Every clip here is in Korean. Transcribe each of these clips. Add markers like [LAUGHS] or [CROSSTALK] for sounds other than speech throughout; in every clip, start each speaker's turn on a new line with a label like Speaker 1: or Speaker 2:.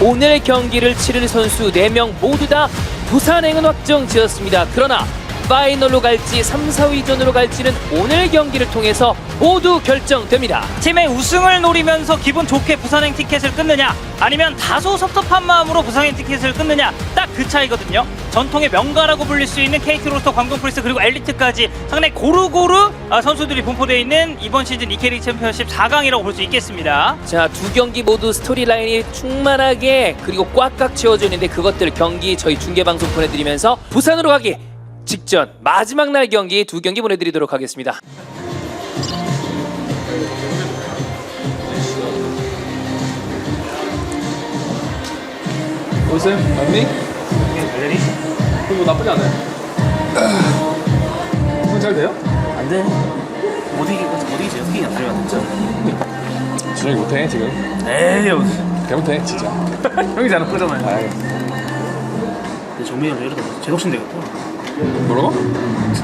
Speaker 1: 오늘 경기를 치를 선수 4명 모두 다 부산행은 확정 지었습니다. 그러나 파이널로 갈지 3, 4위전으로 갈지는 오늘 경기를 통해서 모두 결정됩니다.
Speaker 2: 팀의 우승을 노리면서 기분 좋게 부산행 티켓을 끊느냐 아니면 다소 섭섭한 마음으로 부산행 티켓을 끊느냐 딱 그 차이거든요 전통의 명가라고 불릴 수 있는 KT 로스터 광동 프리스 그리고 엘리트까지 상당히 고루고루 아, 선수들이 분포되어 있는 이번 시즌 이케리 챔피언십 4강이라고 볼 수 있겠습니다
Speaker 1: 자, 두 경기 모두 스토리라인이 충만하게 그리고 꽉꽉 채워져 있는데 그것들 경기 저희 중계 방송 보내드리면서 부산으로 가기 직전 마지막 날 경기 두 경기 보내드리도록 하겠습니다.
Speaker 3: 오쌤, 맞니? 그거 나쁘지 않아요. 그건 잘 돼요?
Speaker 4: 안 돼. 못 이기고 못 이기지. 스킹이 안 들어가 진짜.
Speaker 3: 준영이 못해 지금.
Speaker 4: 에이.
Speaker 3: 개 못해 진짜. [LAUGHS]
Speaker 4: 형이 잘하는 거잖아요. 근데 정민이 형 이러다 제독신 되겠다.
Speaker 3: 뭐라고?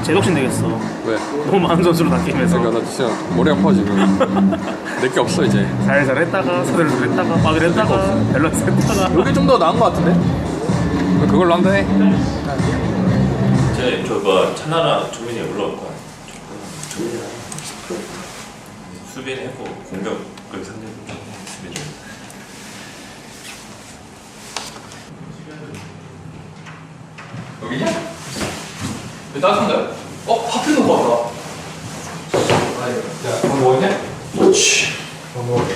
Speaker 4: 제독신 되겠어.
Speaker 3: 왜?
Speaker 4: 너무 많은 선수로 다 게임해서
Speaker 3: 그러니까 나 진짜 머리 아파 지금. [LAUGHS] 내게 없어 이제.
Speaker 4: 살살 했다가 서들서 했다가 막을 했다가 밸런스 했다가
Speaker 3: 여기 좀 더 나은 것 같은데? 그걸로 한다 해.
Speaker 5: 제 저거 찬나라 조민이 올라올 거야. 조민이랑 수비는 했고 공격 그 상대 좀 수비 좀.
Speaker 3: 여기냐? 왜 따뜻한데? 어? 밥 해놓은 거 봐라. 야, 밥 먹었냐? 그렇지. 밥 먹었네.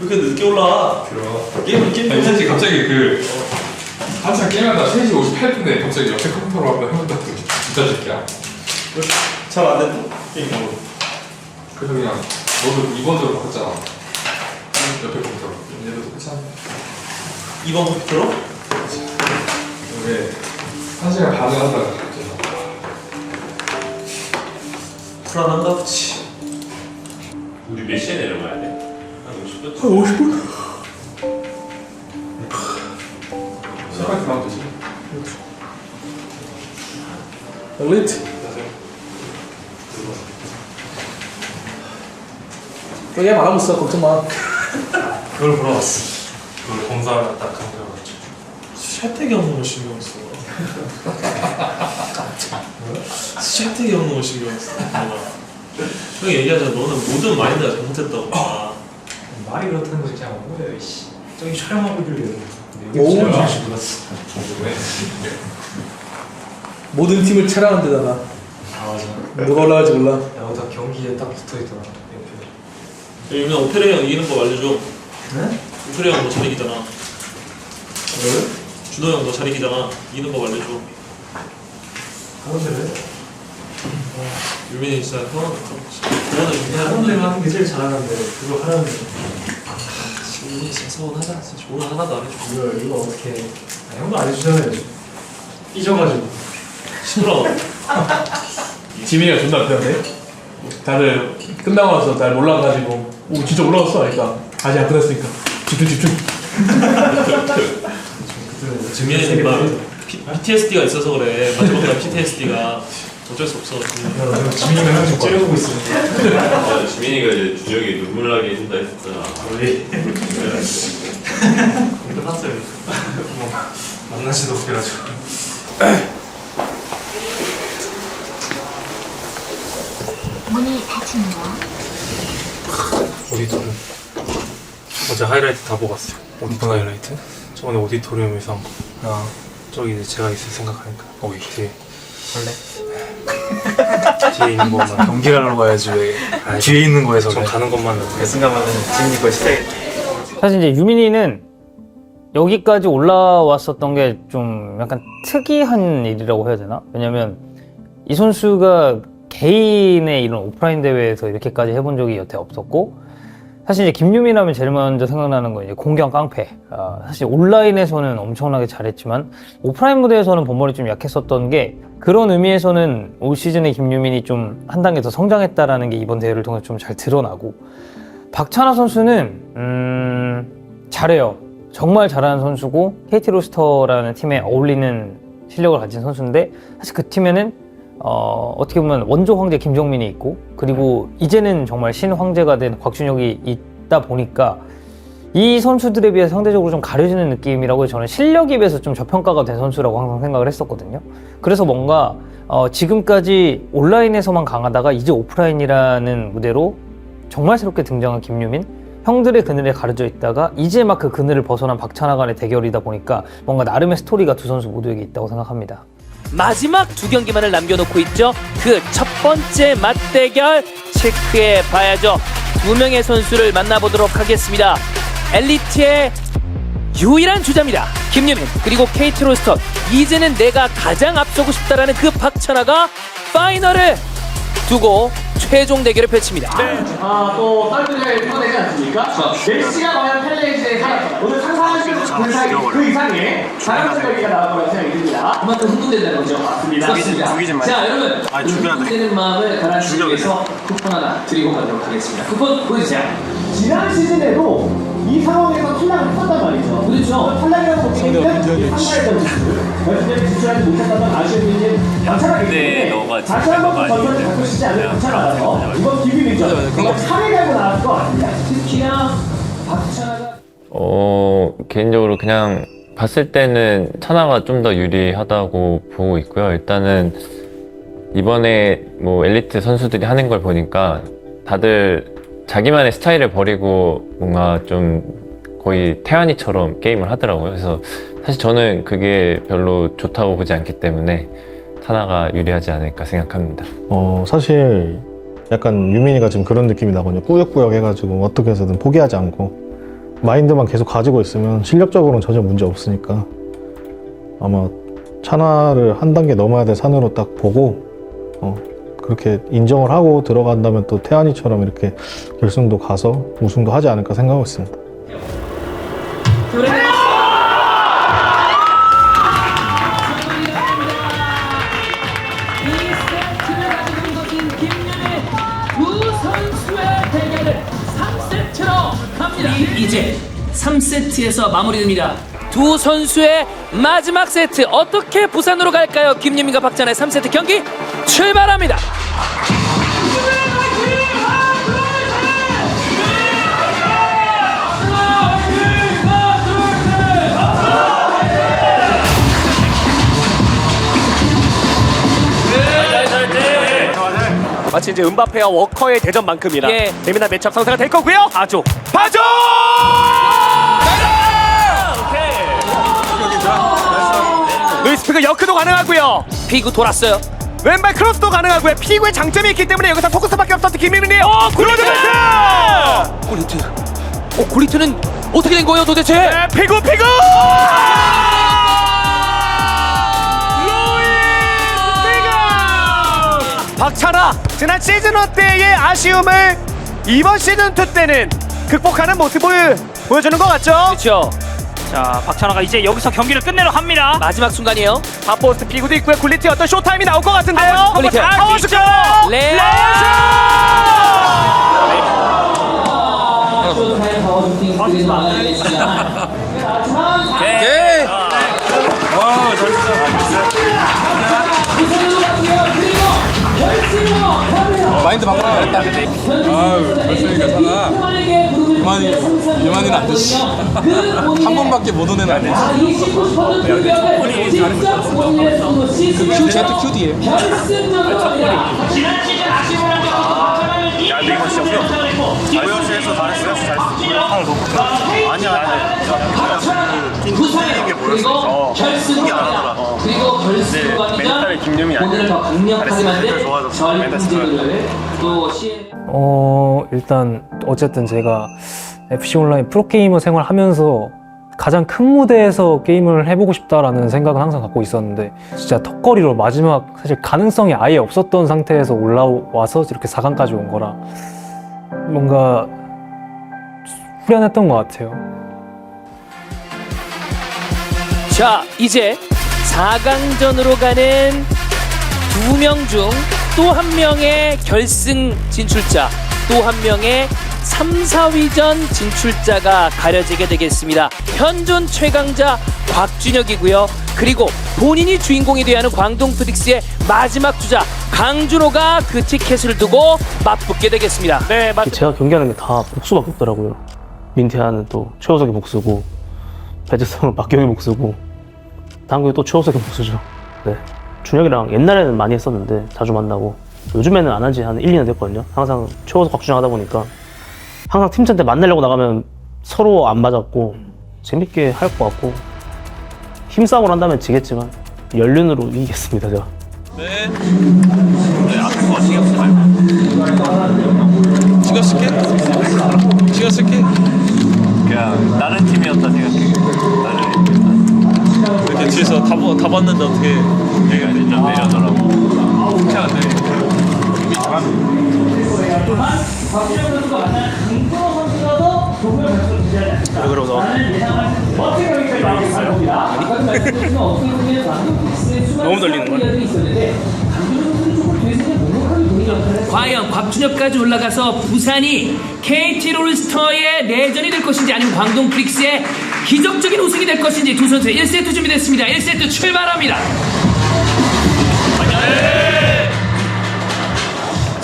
Speaker 5: 왜 이렇게 늦게 올라?
Speaker 3: 들어. 게임 게임 괜찮지? 갑자기 그 한참 게임하다 3시 58분에 갑자기 옆에 컴퓨터로 한번 해본다 진짜 새끼야.
Speaker 5: 잘안 됐다. 게임 먹어.
Speaker 3: 그래서 그냥 너도 2번으로 바꿨잖아. 옆에 컴퓨터로. 얘도 똑같이 하네.
Speaker 5: 이번 컴퓨터로?
Speaker 3: 이게 한 한다고 했잖아.
Speaker 5: 불안한가 보지. 우리 몇 시에 내려가야 돼? 한 50분? 한 50분?
Speaker 3: 시간 그만 되지. 엘리트.
Speaker 6: 얘 말하고 있어 걱정 마
Speaker 5: 그걸 보러 왔어. 그걸 공사하다 딱 감겨가지고.
Speaker 7: 샤택이 없는 거 신경 써. 없는 거 신경 써. 형이 얘기하자 너는 모든 마인드가 잘못했다고. 아,
Speaker 8: 말이 그렇다는 거지 그냥 뭐예요 이씨 저기 촬영하고 있길래
Speaker 6: 오.
Speaker 8: 것 같어 [LAUGHS]
Speaker 6: 모든 팀을 촬영한 데다가
Speaker 8: 아 맞아
Speaker 6: 누가 올라갈지 몰라
Speaker 8: 야, 나 경기에 딱 붙어있더라 옆에
Speaker 7: 유민아 오페레 형 이기는 법 알려줘.
Speaker 8: 네?
Speaker 7: 오페레 형너 잘 이기잖아.
Speaker 8: 왜?
Speaker 7: 준호 형너 잘 이기잖아. 이기는 법 알려줘.
Speaker 8: 왜?
Speaker 7: 유민이 진짜 형은 그거는 유민이
Speaker 8: 하는
Speaker 7: 하는
Speaker 8: 데가 하는 게 제일 잘하는데 그거 하라는 게
Speaker 7: 유민이 진짜 서운하다. 진짜 조언 하나도 안 해줘.
Speaker 8: 이거 이거 어떻게 아, 형도 안 해주잖아요 삐져가지고
Speaker 7: 시끄러워. [LAUGHS]
Speaker 6: 지민이가 존나 웃겼네 다들 끝나고 나서 날 몰라가지고 오 진짜 올라왔어 그러니까 아직 안 끝났으니까 집중 집중 [LAUGHS]
Speaker 7: 지민이는 막 P- PTSD가 있어서 그래. 마지막 날 PTSD가 어쩔 수 없어.
Speaker 8: 야, 지민이가 형 지금 째려보고 있으니까
Speaker 5: 아, 지민이가 이제 준혁이 눈물 나게 해준다 했었잖아.
Speaker 7: 공도 샀어요.
Speaker 8: 만나지도 못해가지고
Speaker 9: 문이 닫힌 거야.
Speaker 10: 오디토리움 어제 하이라이트 다 보고 왔어요 어디폰 하이라이트? 저번에 오디토리움에서 아. 저기 이제 제가 있을 생각하니까. 거기 뒤에. 할래? [LAUGHS] 뒤에 있는 것만.
Speaker 8: 경기를 하러 가야지 왜 뒤에 있는 거에서
Speaker 10: 전 가는 것만은
Speaker 8: 그 순간만은 지민이 거 시작했다
Speaker 2: 사실 이제 유민이는 여기까지 올라왔었던 게 좀 약간 특이한 일이라고 해야 되나? 왜냐면 이 선수가 개인의 이런 오프라인 대회에서 이렇게까지 해본 적이 여태 없었고 사실 이제 김유민 하면 제일 먼저 생각나는 건 이제 공경 깡패. 아, 사실 온라인에서는 엄청나게 잘했지만 오프라인 무대에서는 본머리 좀 약했었던 게 그런 의미에서는 올 시즌에 김유민이 좀 한 단계 더 성장했다라는 게 이번 대회를 통해 좀 잘 드러나고 박찬하 선수는 음, 잘해요. 정말 잘하는 선수고 KT 로스터라는 팀에 어울리는 실력을 가진 선수인데 사실 그 팀에는 어, 어떻게 보면 원조 황제 김정민이 있고 그리고 이제는 정말 신 황제가 된 곽준혁이 있다 보니까 이 선수들에 비해 상대적으로 좀 가려지는 느낌이라고 저는 실력에 비해서 좀 저평가가 된 선수라고 항상 생각을 했었거든요. 그래서 뭔가 어, 지금까지 온라인에서만 강하다가 이제 오프라인이라는 무대로 정말 새롭게 등장한 김유민 형들의 그늘에 가려져 있다가 이제 막 그 그늘을 벗어난 박찬하 간의 대결이다 보니까 뭔가 나름의 스토리가 두 선수 모두에게 있다고 생각합니다.
Speaker 1: 마지막 두 경기만을 남겨놓고 있죠. 그 첫 번째 맞대결 체크해 봐야죠. 두 명의 선수를 만나보도록 하겠습니다. 엘리트의 유일한 주자입니다. 김유민 그리고 케이트 로스터 이제는 내가 가장 앞서고 싶다라는 그 박찬하가 파이널을 두고 최종 대결을 펼칩니다.
Speaker 10: 아, 또 썰들을 풀어내지 않습니까? 메시가 과연 펠레이즈에 살았다. 오늘 상상하시는 그 이상, 그 이상의 다양한 경기가 나올 거라고 생각이 듭니다.
Speaker 1: 그만큼 흥분된다는 거죠. 맞습니다. 그렇습니다. 자, 여러분. 아, 흥분되는 마음을 가라앉히기 위해서 쿠폰 하나 드리고 가도록 하겠습니다. 쿠폰 보여주세요.
Speaker 10: 지난 시즌에도 이 상황에서 탈락을 했었단 말이죠.
Speaker 1: 그렇죠.
Speaker 10: 탈락이라고 보기 때문에 선수, 결승에 진출하지 못했다는 아쉬움이 박찬하기 때문에 다시 한번 전설을 갖고 싶지 않은 박찬하라서 이번 기분이죠. 이거 차례 가고 나왔을 것 같습니다.
Speaker 1: 특히나 박찬하가
Speaker 11: 어, 개인적으로 그냥 봤을 때는 천하가 좀 더 유리하다고 보고 있고요. 일단은 이번에 뭐 엘리트 선수들이 하는 걸 보니까 다들 자기만의 스타일을 버리고 뭔가 좀 거의 태연이처럼 게임을 하더라고요. 그래서 사실 저는 그게 별로 좋다고 보지 않기 때문에 천하가 유리하지 않을까 생각합니다.
Speaker 12: 어, 사실 약간 유민이가 지금 그런 느낌이 나거든요. 꾸역꾸역 해가지고 어떻게 해서든 포기하지 않고 마인드만 계속 가지고 있으면 실력적으로는 전혀 문제 없으니까 아마 찬화를 한 단계 넘어야 될 산으로 딱 보고 어, 그렇게 인정을 하고 들어간다면 또 태안이처럼 이렇게 결승도 가서 우승도 하지 않을까 생각하고 있습니다.
Speaker 1: 이 세트를 가지고 있는 김윤의 두 선수의 대결을 3세트로 갑니다. 이제 3세트에서 마무리됩니다. 두 선수의 마지막 세트 어떻게 부산으로 갈까요? 김유민과 박찬의 3세트 경기 출발합니다.
Speaker 13: 마치 이제 은바페와 워커의 대전만큼이나
Speaker 1: 예.
Speaker 13: 재미난 매치업 상사가 될 거고요. 봐줘. 봐줘! 루이스 피그 여크도 가능하고요.
Speaker 1: 피구 돌았어요.
Speaker 13: 왼발 크로스도 가능하고요. 피구의 장점이 있기 때문에 여기서 포커스밖에 없었던 김민은이 어, 굴리트!
Speaker 1: 굴리트. 어, 굴리트는 어떻게 된 거예요, 도대체?
Speaker 13: 네, 피구 피구! 루이스 피그! 박찬아 지난 시즌 1 때의 아쉬움을 이번 시즌 2 때는 극복하는 모습을 보여주는 것 같죠?
Speaker 1: 그렇죠.
Speaker 13: 자 박찬아가 이제 여기서 경기를 끝내려 합니다.
Speaker 1: 마지막 순간이에요.
Speaker 13: 바포스트 피구도 있고요. 굴리트 어떤 쇼타임이 나올 것 같은데요.
Speaker 1: 굴리트.
Speaker 13: 파워슈트!
Speaker 1: 레-
Speaker 3: 마인드 바꿔야 겠다. 아유, 벌써니까 사나. 유만이, 유만이는 안 되지. 한 번밖에 못 오는 안 되지. q Z QD 에.
Speaker 1: 그리고 결승입니다. 그리고 결승으로 갑니다. 오늘 더 강력하게 만든 전문제들을 또 시행.
Speaker 14: 어 일단 어쨌든 제가 FC 온라인 프로게이머 생활하면서 가장 큰 무대에서 게임을 해보고 싶다라는 생각은 항상 갖고 있었는데 진짜 턱걸이로 마지막 사실 가능성이 아예 없었던 상태에서 올라와서 이렇게 4강까지 온 거라 뭔가 후련했던 것 같아요.
Speaker 1: 자, 이제 4강전으로 가는 두 명 중 또 한 명의 결승 진출자, 또 한 명의 3, 4위전 진출자가 가려지게 되겠습니다. 현존 최강자 곽준혁이고요. 그리고 본인이 주인공이 되어야 하는 광동 프릭스의 마지막 주자 강준호가 그 티켓을 두고 맞붙게 되겠습니다.
Speaker 13: 네, 맞.
Speaker 14: 제가 경기하는 게 다 복수밖에 없더라고요.
Speaker 10: 민태환은 또 최호석의 복수고 배재성은 박경희 복수고 당국이 또 최호석의 복수죠. 네. 준혁이랑 옛날에는 많이 했었는데 자주 만나고 요즘에는 안 한지 한 1, 2년 됐거든요. 항상 최호석 곽준혁 하다 보니까 항상 팀전 때 만나려고 나가면 서로 안 맞았고 재밌게 할 것 같고 힘싸움을 한다면 지겠지만 연륜으로 이기겠습니다 제가.
Speaker 7: 네. 네, 아픈 거 신경 쓰지 말고. 신경 쓸게. 신경 쓸게.
Speaker 11: 그냥 다른 팀이었다 생각해. 다른
Speaker 7: 이렇게 뒤에서 다, 보- 다 봤는데 어떻게.
Speaker 11: 내가 이제 좀 내려더라고.
Speaker 7: 잘안 돼.
Speaker 13: 너무 돌리는 거야.
Speaker 1: 과연 곽준혁까지 올라가서 부산이 KT 롤스터의 내전이 될 것인지 아니면 광동 프릭스의 기적적인 우승이 될 것인지 두 선수 1세트 준비됐습니다. 1세트 출발합니다.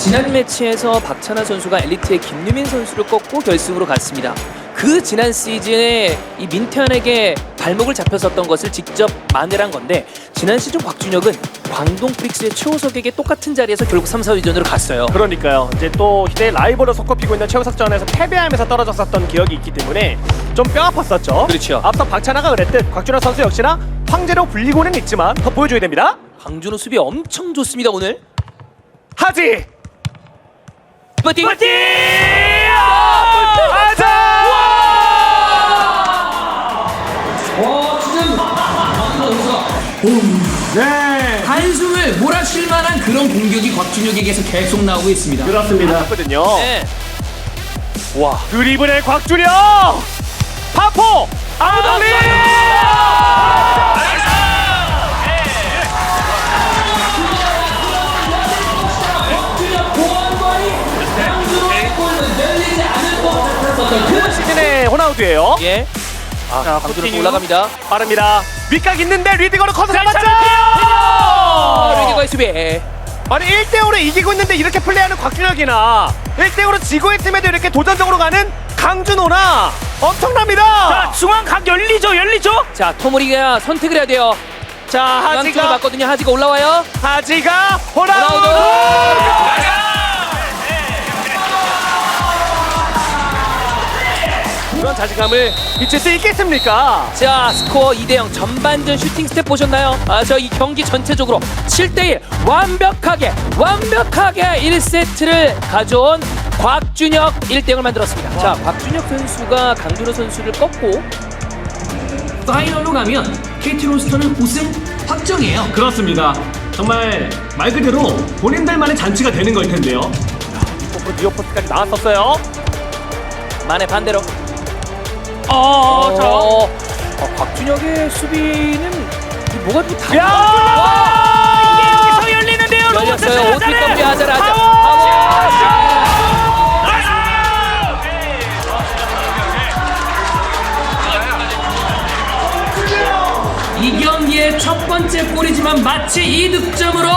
Speaker 1: 지난 매치에서 박찬하 선수가 엘리트의 김유민 선수를 꺾고 결승으로 갔습니다. 그 지난 시즌에 이 민태환에게 발목을 잡혔었던 것을 직접 만회한 건데 지난 시즌 곽준혁은 광동 프릭스의 최호석에게 똑같은 자리에서 결국 3, 4위전으로 갔어요.
Speaker 13: 그러니까요. 이제 또 희대의 라이벌로 손꼽히고 있는 최우석전에서 패배하면서 떨어졌었던 기억이 있기 때문에 좀 뼈 아팠었죠.
Speaker 1: 그렇죠.
Speaker 13: 앞서 박찬하가 그랬듯 곽준호 선수 역시나 황제로 불리고는 있지만 더 보여줘야 됩니다.
Speaker 1: 광준호 수비 엄청 좋습니다 오늘.
Speaker 13: 하지!
Speaker 1: 버팅!
Speaker 13: 파이팅! 하자!
Speaker 1: 와 지금
Speaker 13: 네.
Speaker 1: 한숨을 몰아쉴 만한 그런 공격이 곽준혁에게서 계속 나오고 있습니다.
Speaker 13: 그렇습니다. 거든요.
Speaker 1: 네.
Speaker 13: 와. 드리블의 곽준혁! 파포! 아우돌리! 그 시즌의 호나우드예요.
Speaker 1: 예. 아,
Speaker 13: 자, 버티니.
Speaker 1: 올라갑니다.
Speaker 13: 빠릅니다. 밑각 있는데 리디거로 커서 잡았죠!
Speaker 1: 아, 레디거의 수비.
Speaker 13: 아니 1대5로 이기고 있는데 이렇게 플레이하는 곽준혁이나 1대5로 지고 있음에도 이렇게 도전적으로 가는 강준호나 엄청납니다. 자 중앙 각 열리죠 열리죠.
Speaker 1: 자, 토모리가 선택을 해야 돼요.
Speaker 13: 자 하지가
Speaker 1: 봤거든요. 하지가 올라와요.
Speaker 13: 하지가
Speaker 1: 호나우두.
Speaker 13: 그런 자신감을 비칠 수 있겠습니까?
Speaker 1: 자, 스코어 2대0 전반전 슈팅 스텝 보셨나요? 아, 저 이 경기 전체적으로 7대1 완벽하게 완벽하게 1세트를 가져온 곽준혁 1대0을 만들었습니다. 자, 곽준혁 선수가 강준호 선수를 꺾고 파이널로 가면 KT 롤스터는 우승 확정이에요.
Speaker 13: 그렇습니다. 정말 말 그대로 본인들만의 잔치가 되는 걸 텐데요. 니어포스까지 나왔었어요.
Speaker 1: 만의 반대로.
Speaker 13: 어, 저.
Speaker 1: 어, 어, 곽준혁의 수비는 이 뭐가 좀 다.
Speaker 13: 야! 이게 여기서 열리는데요.
Speaker 1: 열렸어요. 오티 더블 하자를 하자. 이 경기의 첫 번째 골이지만 마치 이 득점으로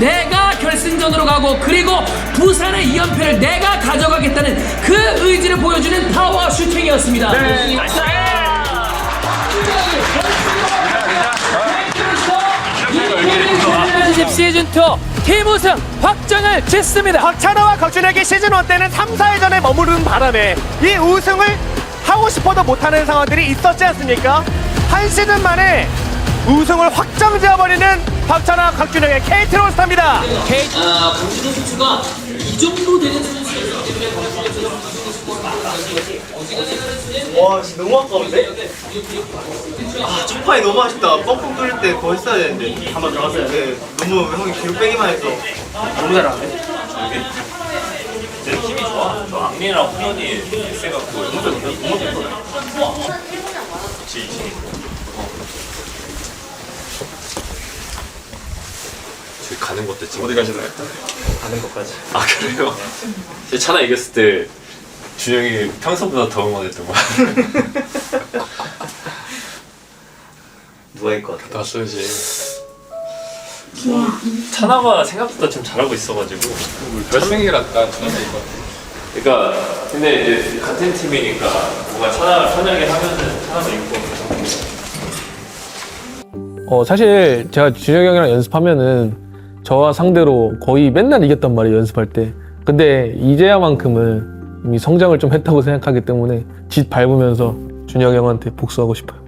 Speaker 1: 내가 결승전으로 가고 그리고 부산의 2연패를 내가 가져가겠다는 그 의지를 보여주는 파워 슈팅이었습니다. 십 시즌 2 팀 우승 확정을 짓습니다.
Speaker 13: 박찬호와 곽준혁이 시즌 1 때는 3, 4회전에 머무르는 바람에 이 우승을 하고 싶어도 못하는 상황들이 있었지 않습니까? 한 시즌 만에 우승을 확정 지어버리는 박찬호와 곽준혁의 KT 롤스타입니다.
Speaker 1: 케이트 아, 강진호 선수가 이 정도 되는 선수였기 때문에
Speaker 15: 와 진짜 너무 아까운데? 아 첫 판이 너무 아쉽다 뻥뻥 뚫릴 때 그거 했어야 되는데 한번 들어갔어야 돼 너무 형이 뒤로 빼기만 해서 너무 잘하네
Speaker 5: 내 힘이 좋아. 저 악민이랑 훈련이 세갖고 너무 좋아. 너무 좋아. 그치, 그치. 저기 가는 것도 찍어. 어디 가실래요? 가는 것까지. 아 그래요? 제 차나 이겼을 때 준영이 평소보다 더 응원했던 거야. [LAUGHS]
Speaker 15: 누가 이거 같아
Speaker 5: 봤어야지. 차나가 생각보다 좀 잘하고 있어가지고. 몇 명이랄까? 차나 이거. 그러니까 근데 이제 같은 팀이니까 뭔가 찬양을 편하게 하면은 찬양을 입고
Speaker 8: 어 사실 제가 준혁이 형이랑 연습하면은 저와 상대로 거의 맨날 이겼단 말이에요 연습할 때. 근데 이제야만큼은 이미 성장을 좀 했다고 생각하기 때문에 짓 밟으면서 준혁이 형한테 복수하고 싶어요